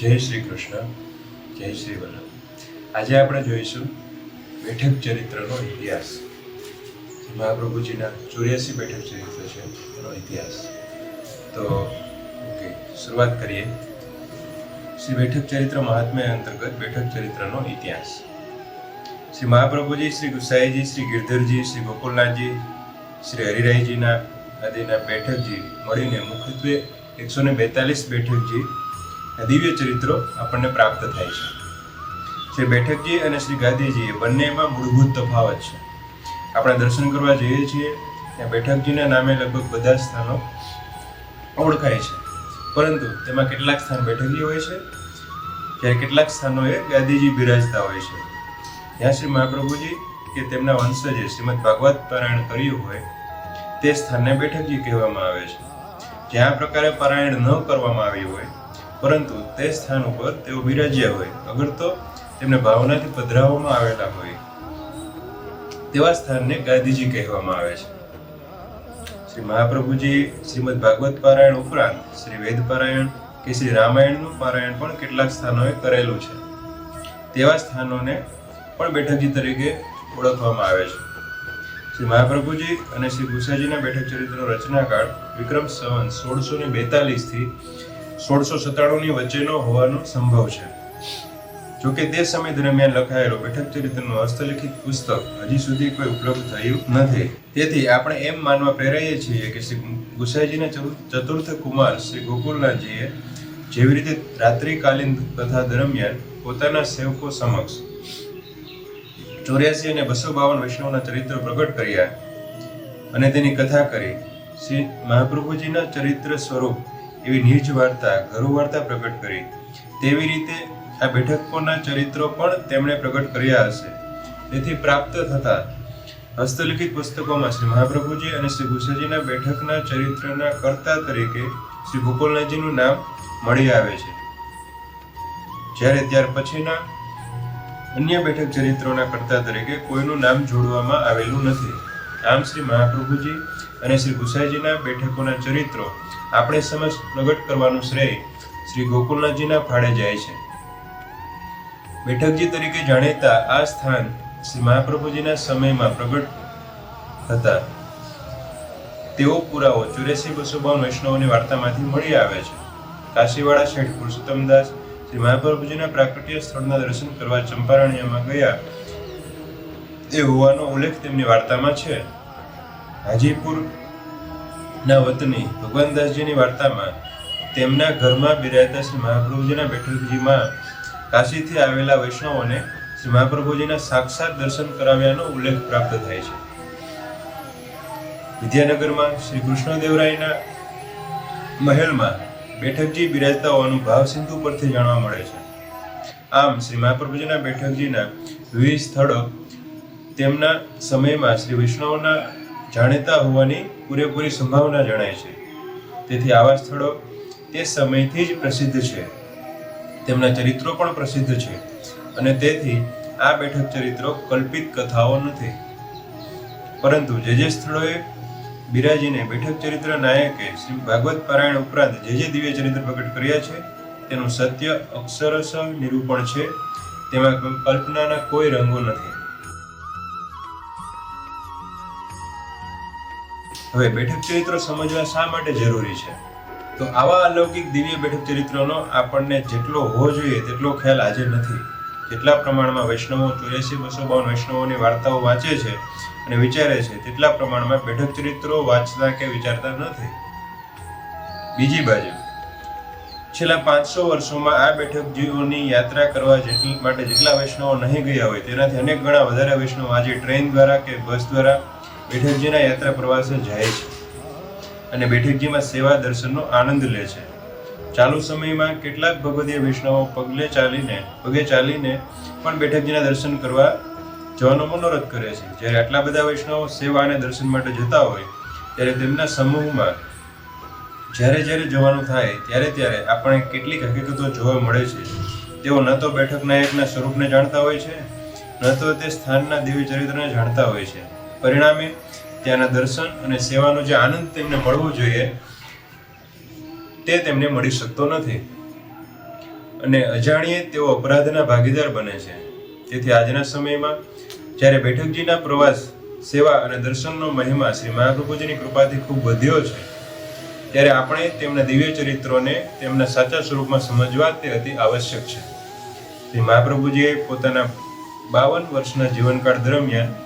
જય શ્રી કૃષ્ણ, જય શ્રી વલ્લભ. આજે આપણે જોઈશું બેઠક ચરિત્રનો ઇતિહાસ. મહાપ્રભુજીના ચોર્યાસી બેઠક ચરિત્ર છે, એનો ઇતિહાસ. તો, ઓકે, શરૂઆત કરીએ. શ્રી બેઠક ચરિત્ર મહાત્મ્ય અંતર્ગત બેઠક ચરિત્રનો ઇતિહાસ. શ્રી મહાપ્રભુજી શ્રી ગુસાઈજી, શ્રી ગિરધરજી, શ્રી ગોકુલનાથજી, શ્રી હરિરાયજીના આદિના બેઠકજી મળીને મુખ્યત્વે એકસો ને બેતાલીસ બેઠકજી દિવ્ય ચરિત્રો આપણને પ્રાપ્ત થાય છે. શ્રી બેઠકજી અને શ્રી ગાંધીજી એ બંનેમાં મૂળભૂત તફાવત છે. આપણે દર્શન કરવા જઈએ છીએ, ત્યાં બેઠકજીના નામે લગભગ બધા સ્થાનો ઓળખાય છે. પરંતુ તેમાં કેટલાક સ્થાન બેઠકજી હોય છે, જ્યારે કેટલાક સ્થાનોએ ગાંધીજી બિરાજતા હોય છે. જ્યાં શ્રી મહાપ્રભુજી કે તેમના વંશજે શ્રીમદ ભાગવત પારાયણ કર્યું હોય, તે સ્થાનને બેઠકજી કહેવામાં આવે છે. જ્યાં પ્રકારે પારાયણ ન કરવામાં આવ્યું હોય પરંતુ તે સ્થાન ઉપર તેઓ બિરાજ્યા હોય. અગર તો તેમને ભાવનાથી પધરાવવામાં આવેલા હોય. તેવા સ્થાનને ગાંધીજી કહેવામાં આવે છે. શ્રી મહાપ્રભુજી શ્રીમદ ભાગવત પારાયણ ઉપરાંત શ્રી વેદ પારાયણ કે શ્રી રામાયણનું પારાયણ પણ કેટલાક સ્થાનોએ કરેલું છે. તેવા સ્થાનોને પણ બેઠકજી તરીકે ઓળખવામાં આવે છે. શ્રી મહાપ્રભુજી અને શ્રી ગુસાજીના બેઠક ચરિત્રનો રચનાકાળ વિક્રમ સંવંત સોળસો ને બેતાલીસથી સોળસો સત્તાણું ની વચ્ચેનો હોવાનો સંભવ છે. જોકે તે સમય દરમિયાન લખાયેલો બેઠક ચરિત્રનું હસ્તલિખિત પુસ્તક હજી સુધી કોઈ ઉપલબ્ધ થયું નથી. તેથી આપણે એમ માનવા પ્રેરાઈએ છીએ કે શ્રી ગુસાઈજીના ચતુર્થ કુમાર શ્રી ગોકુલનાથજીએ જેવી રીતે રાત્રિકાલીન કથા દરમિયાન પોતાના સેવકો સમક્ષ ચોર્યાસી અને બસો બાવન વૈષ્ણવના ચરિત્ર પ્રગટ કર્યા અને તેની કથા કરી. શ્રી મહાપ્રભુજીના ચરિત્ર સ્વરૂપ એવી નીચ વાર્તા, ગરુ વાર્તા પ્રગટ કરી. તેવી રીતે આ બેઠકોના ચરિત્રો પણ તેમણે પ્રગટ કર્યા હશે. તેથી પ્રાપ્ત થતા હસ્તલિખિત પુસ્તકોમાં શ્રી મહાપ્રભુજી અને શ્રી ગુસાજીના બેઠકના ચરિત્રના કર્તા તરીકે શ્રી ગોકુલનાથજીનું નામ મળી આવે છે. જ્યારે ત્યાર પછીના અન્ય બેઠક ચરિત્રોના કર્તા તરીકે કોઈનું નામ જોડવામાં આવેલું નથી. આમ શ્રી મહાપ્રભુજી અને શ્રી ગુસાઈજીના બેઠકોના ચરિત્રો આપણે સમક્ષ પ્રગટ કરવાનું શ્રેય શ્રી ગોકુલનાથજીના ફાળે જાય છે. બેઠકજી તરીકે જાણીતા આ સ્થાન શ્રી મહાપ્રભુજીના સમયમાં પ્રગટ હતા. તેવો પુરાવો ચોર્યાસી બસો બાવન વૈષ્ણવોની વાર્તામાંથી મળી આવે છે. કાશીવાળા શેઠ પુરુષોત્તમદાસ શ્રી મહાપ્રભુજીના પ્રાકટ્ય સ્થળના દર્શન કરવા ચંપારણ્યમાં ગયા એ હોવાનો ઉલ્લેખ તેમની વાર્તામાં છે. હાજીપુર ના વતની ભગવાનદાસજીની વાર્તામાં તેમના ઘરમાં બિરાજતા શ્રી મહાપ્રભુજીના બેઠકજીમાં કાશીથી આવેલા વૈષ્ણવોને શ્રી મહાપ્રભુજીના સાક્ષાત દર્શન કરાવ્યાનો ઉલ્લેખ પ્રાપ્ત થાય છે. વિદ્યાનગરમાં શ્રી કૃષ્ણદેવરાયના મહેલમાં બેઠકજી બિરાજતા હોવાનું ભાવ સિંધુ પરથી જાણવા મળે છે. આમ શ્રી મહાપ્રભુજીના બેઠકજીના વિવિધ સ્થળો તેમના સમયમાં શ્રી વૈષ્ણવના જાણીતા હોવાની પૂરેપૂરી સંભાવના જણાય છે. તેથી આવા સ્થળો તે સમયથી જ પ્રસિદ્ધ છે. તેમના ચરિત્રો પણ પ્રસિદ્ધ છે અને તેથી આ બેઠક ચરિત્રો કલ્પિત કથાઓ નથી. પરંતુ જે જે સ્થળોએ બિરાજીને બેઠક ચરિત્ર નાયકે શ્રી ભાગવત પારાયણ ઉપરાંત જે જે દિવ્ય ચરિત્ર પ્રગટ કર્યા છે, તેનું સત્ય અક્ષરશ નિરૂપણ છે. તેમાં કલ્પનાના કોઈ રંગો નથી. હવે બેઠક ચરિત્રો સમજવા શા માટે જરૂરી છે? તો આવા અલૌકિક દિવ્ય બેઠક ચરિત્રનો આપણને જેટલો હોવો જોઈએ તેટલો ખ્યાલ આજે નથી. જેટલા પ્રમાણમાં વૈષ્ણવો ચોર્યાસી બસો બાવન વૈષ્ણવોની વાર્તાઓ વાંચે છે અને વિચારે છે, તેટલા પ્રમાણમાં બેઠક ચરિત્રો વાંચતા કે વિચારતા નથી? બીજી બાજુ. છેલ્લા પાંચસો વર્ષોમાં આ બેઠક જીવોની યાત્રા કરવા જેટલી માટે જેટલા વૈષ્ણવો નહીં ગયા હોય તેનાથી અનેક ગણા વધારે વૈષ્ણવો આજે ટ્રેન દ્વારા કે બસ દ્વારા બેઠકજીના યાત્રા પ્રવાસે જાય છે અને બેઠકજીમાં સેવા દર્શનનો આનંદ લે છે. ચાલુ સમયમાં કેટલાક ભગવદીય વૈષ્ણવો પગલે ચાલીને, પગે ચાલીને પણ બેઠકજીના દર્શન કરવા જવાનો મનોરથ કરે છે. જ્યારે આટલા બધા વૈષ્ણવો સેવા અને દર્શન માટે જતા હોય, ત્યારે તેમના સમૂહમાં જ્યારે જ્યારે જવાનું થાય, ત્યારે ત્યારે આપણે કેટલીક હકીકતો જોવા મળે છે. તેઓ ન તો બેઠક નાયકના સ્વરૂપને જાણતા હોય છે, ન તો તે સ્થાનના દેવી ચરિત્રને જાણતા હોય છે. પરિણામે ત્યાંના દર્શન અને સેવાનો જે આનંદ તેમને મળવો જોઈએ, તે તેમને મળી શકતો નથી. અને અજાણીએ તેઓ અપરાધના ભાગીદાર બને છે. તેથી આજના સમયમાં જ્યારે બેઠકજીના પ્રવાસ, સેવા અને દર્શનનો મહિમા શ્રી મહાપ્રભુજીની કૃપાથી ખૂબ વધ્યો છે, ત્યારે આપણે તેમના દિવ્ય ચરિત્રોને તેમના સાચા સ્વરૂપમાં સમજવા તે અતિ આવશ્યક છે. શ્રી મહાપ્રભુજીએ પોતાના બાવન વર્ષના જીવનકાળ દરમિયાન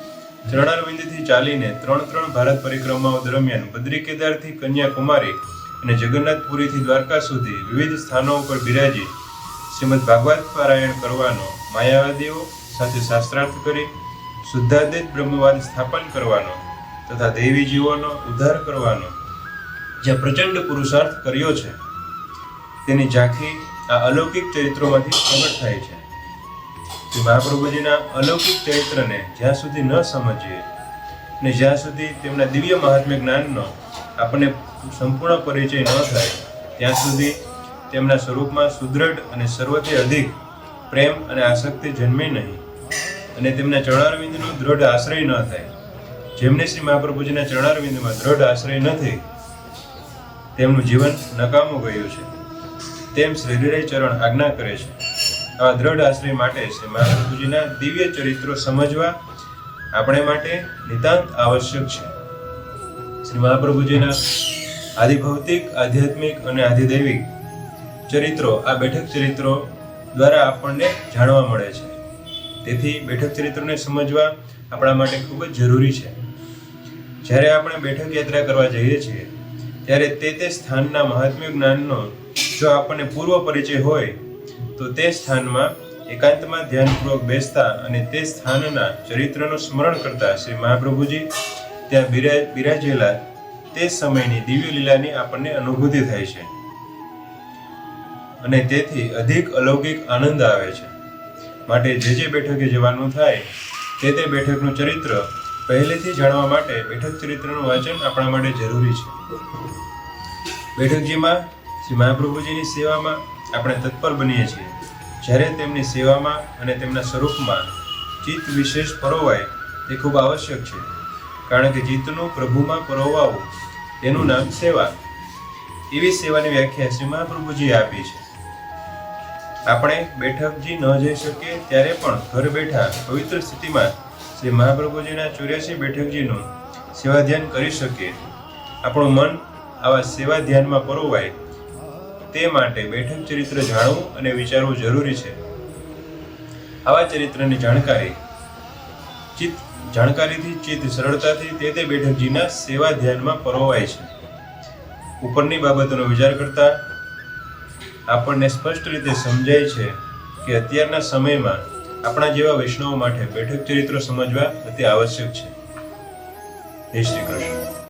ચરણારવિંદથી ચાલીને ત્રણ ત્રણ ભારત પરિક્રમાઓ દરમિયાન બદ્રી કેદારથી કન્યાકુમારી અને જગન્નાથપુરીથી દ્વારકા સુધી વિવિધ સ્થાનો ઉપર બિરાજી શ્રીમદ ભાગવત પારાયણ કરવાનો માયાવાદીઓ સાથે શાસ્ત્રાર્થ કરી શુદ્ધાદિત બ્રહ્મવાદ સ્થાપન કરવાનો તથા દેવી જીવોનો ઉદ્ધાર કરવાનો જે પ્રચંડ પુરુષાર્થ કર્યો છે. તેની ઝાંખી આ અલૌકિક ચરિત્રોમાંથી પ્રગટ થાય છે. શ્રી મહાપ્રભુજીના અલૌકિક ચરિત્રને જ્યાં સુધી ન સમજીએ ને જ્યાં સુધી તેમના દિવ્ય મહાત્મ્ય જ્ઞાનનો આપણને સંપૂર્ણ પરિચય ન થાય, ત્યાં સુધી તેમના સ્વરૂપમાં સુદૃઢ અને સર્વથી અધિક પ્રેમ અને આસક્તિ જન્મે નહીં અને તેમના ચરણારવિંદનો દ્રઢ આશ્રય ન થાય. જેમને શ્રી મહાપ્રભુજીના ચરણારવિંદમાં દ્રઢ આશ્રય નથી તેમનું જીવન નકામું ગયું છે. તેમ શ્રી ચરણ આજ્ઞા કરે છે. આવા દ્રઢ આશ્રય માટે શ્રી મહાપ્રભુજીના દિવ્ય ચરિત્રો સમજવા આપણે માટે નિતાંત આવશ્યક છે. શ્રી મહાપ્રભુજીના આદિભૌતિક, આધ્યાત્મિક અને આધિદૈવિક ચરિત્રો આ બેઠક ચરિત્રો દ્વારા આપણને જાણવા મળે છે. તેથી બેઠક ચરિત્રોને સમજવા આપણા માટે ખૂબ જ જરૂરી છે. જ્યારે આપણે બેઠક યાત્રા કરવા જઈએ છીએ, ત્યારે તે તે સ્થાનના મહાત્મ્ય જ્ઞાનનો જો આપણને પૂર્વ પરિચય હોય તો તે સ્થાનમાં એકાંતમાં ધ્યાનપૂર્વક બેસતા અને તે સ્થાનના ચરિત્રનું સ્મરણ કરતા શ્રી મહાપ્રભુજી ત્યાં બિરા બિરાજેલા તે સમયની દિવ્ય લીલાની આપણને અનુભૂતિ થાય છે. અને તેથી અધિક અલૌકિક આનંદ આવે છે. માટે જે જે બેઠકે જવાનું થાય, તે તે બેઠકનું ચરિત્ર પહેલેથી જાણવા માટે બેઠક ચરિત્રનું વાંચન આપણા માટે જરૂરી છે. બેઠકજીમાં શ્રી મહાપ્રભુજીની સેવામાં આપણે તત્પર બનીએ છીએ. જ્યારે તેમની સેવામાં અને તેમના સ્વરૂપમાં ચિત્ત વિશેષ પરોવાય, તે ખૂબ આવશ્યક છે. કારણ કે ચિત્તનું પ્રભુમાં પરોવાવું, તેનું નામ સેવા. એવી સેવાની વ્યાખ્યા શ્રી મહાપ્રભુજીએ આપી છે. આપણે બેઠકજી ન જઈ શકીએ ત્યારે પણ ઘર બેઠા પવિત્ર સ્થિતિમાં શ્રી મહાપ્રભુજીના ચોર્યાસી બેઠકજીનું સેવા ધ્યાન કરી શકીએ. આપણું મન આવા સેવા ધ્યાનમાં પરોવાય તે માટે બેઠક ચરિત્ર જાણવું અને વિચારવું જરૂરી છે. આવા ચરિત્રની જાણકારી ચિત્ત જાણકારીથી ચિત્ત સરળતાથી તે તે બેઠકજીના સેવા ધ્યાનમાં પરોવાય છે. ઉપરની બાબતોનો વિચાર કરતા આપણને સ્પષ્ટ રીતે સમજાય છે કે અત્યારના સમયમાં આપણા જેવા વૈષ્ણવો માટે બેઠક ચરિત્રો સમજવા અતિ આવશ્યક છે. જય શ્રી કૃષ્ણ.